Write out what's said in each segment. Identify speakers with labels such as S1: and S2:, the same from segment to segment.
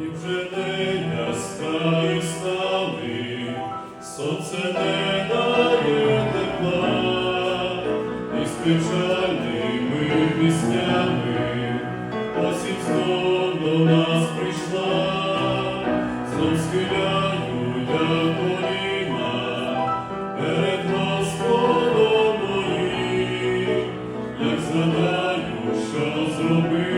S1: і вже не яскраві стали, сонце не дає тепла, і з піснями осінь знов нас прийшла, знов схиляю я коліна перед Господом моїм, як згадаю, що зробив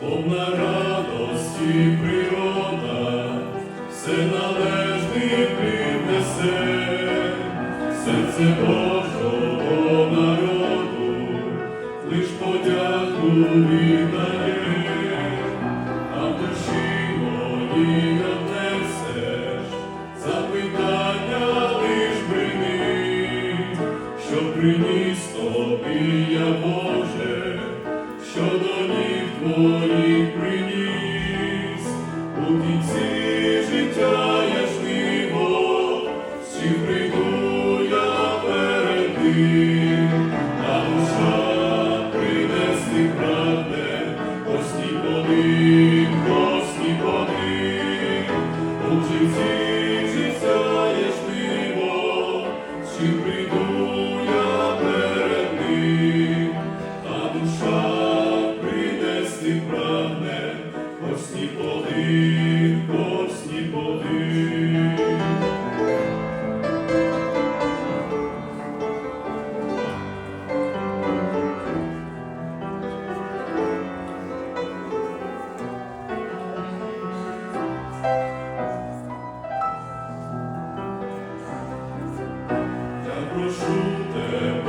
S1: Повна радості природа, все належний принесе, серце Божого тобі я Боже, що до ніг твоїх приніс, у кінці життя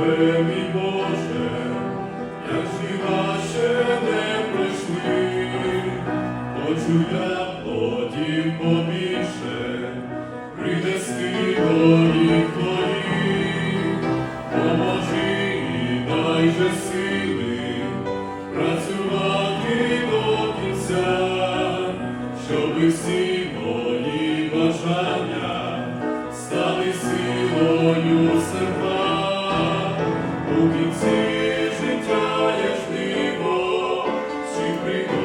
S1: тебе, Боже, як жива ще не пройшли, хочу я плодів побільше, принести до твоїх, поможи і сили, працювати до кінця, щоби всі мої бажання стали силою серця, у кінці життя є жниво, всіх прийду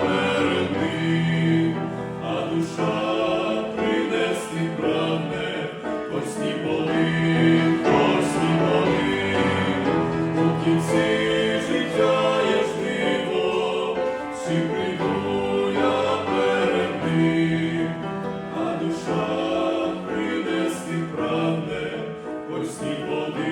S1: перед ним, а душа принести прагне, хоч сні боли, хоч сні боли, у кінці життя є жниво, всі прийду перед ним, а душа принести прагне, хоч сні боли.